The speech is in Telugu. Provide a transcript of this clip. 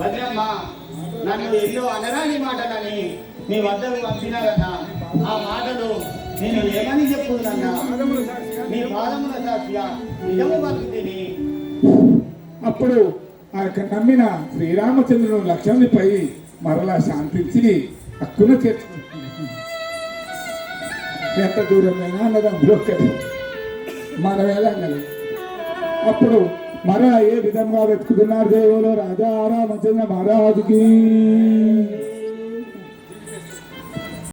భద్రమ్మ నన్ను ఎన్నో అనరాని మాటలని మీ వద్దకు పంపినారన్నా. ఆ మాటలు నేను ఏమని చెప్పుకున్నా మీ పాదముల సాక్షిగా నిజము అప్పుడు ఆ యొక్క నమ్మిన శ్రీరామచంద్రుడు లక్ష్మణిపై మరలా శాంతించి అక్కున చేర్చుకుంటుంది ఎంత దూరమైనా అన్నదమ్ములో మనం ఎలా అప్పుడు మరలా ఏ విధంగా వెతుకుతున్నారు దేవులో? రాజా రామచంద్ర మహారాజుకి.